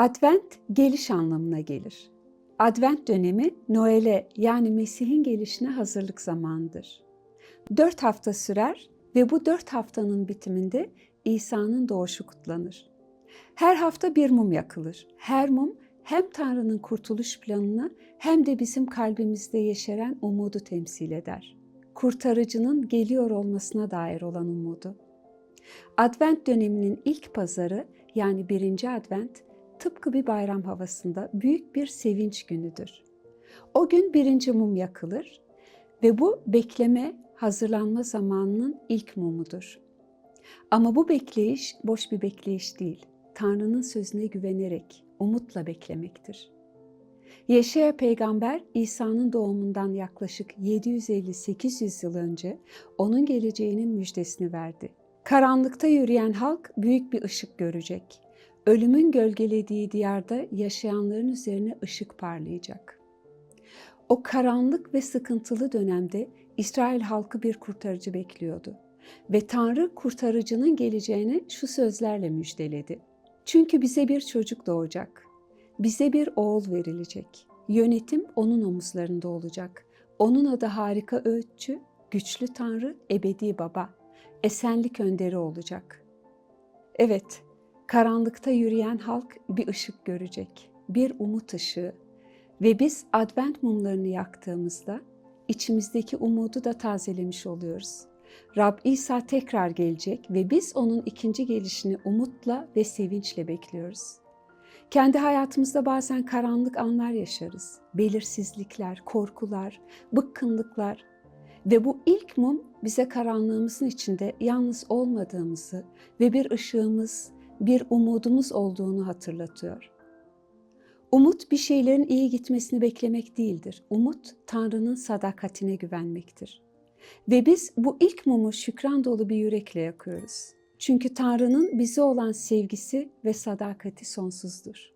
Advent geliş anlamına gelir. Advent dönemi Noel'e yani Mesih'in gelişine hazırlık zamanıdır. Dört hafta sürer ve bu dört haftanın bitiminde İsa'nın doğuşu kutlanır. Her hafta bir mum yakılır. Her mum hem Tanrı'nın kurtuluş planını hem de bizim kalbimizde yeşeren umudu temsil eder. Kurtarıcının geliyor olmasına dair olan umudu. Advent döneminin ilk pazarı yani birinci Advent tıpkı bir bayram havasında büyük bir sevinç günüdür. O gün birinci mum yakılır ve bu bekleme, hazırlanma zamanının ilk mumudur. Ama bu bekleyiş boş bir bekleyiş değil. Tanrı'nın sözüne güvenerek, umutla beklemektir. Yeşaya peygamber İsa'nın doğumundan yaklaşık 750-800 yıl önce onun geleceğinin müjdesini verdi. Karanlıkta yürüyen halk büyük bir ışık görecek. Ölümün gölgelediği diyarda yaşayanların üzerine ışık parlayacak. O karanlık ve sıkıntılı dönemde İsrail halkı bir kurtarıcı bekliyordu ve Tanrı kurtarıcının geleceğini şu sözlerle müjdeledi. Çünkü bize bir çocuk doğacak. Bize bir oğul verilecek. Yönetim onun omuzlarında olacak. Onun adı harika öğütçü, güçlü Tanrı, ebedi baba, esenlik önderi olacak. Evet, karanlıkta yürüyen halk bir ışık görecek, bir umut ışığı. Ve biz advent mumlarını yaktığımızda içimizdeki umudu da tazelemiş oluyoruz. Rab İsa tekrar gelecek ve biz onun ikinci gelişini umutla ve sevinçle bekliyoruz. Kendi hayatımızda bazen karanlık anlar yaşarız. Belirsizlikler, korkular, bıkkınlıklar ve bu ilk mum bize karanlığımızın içinde yalnız olmadığımızı ve bir ışığımız, bir umudumuz olduğunu hatırlatıyor. Umut bir şeylerin iyi gitmesini beklemek değildir. Umut Tanrı'nın sadakatine güvenmektir. Ve biz bu ilk mumu şükran dolu bir yürekle yakıyoruz. Çünkü Tanrı'nın bize olan sevgisi ve sadakati sonsuzdur.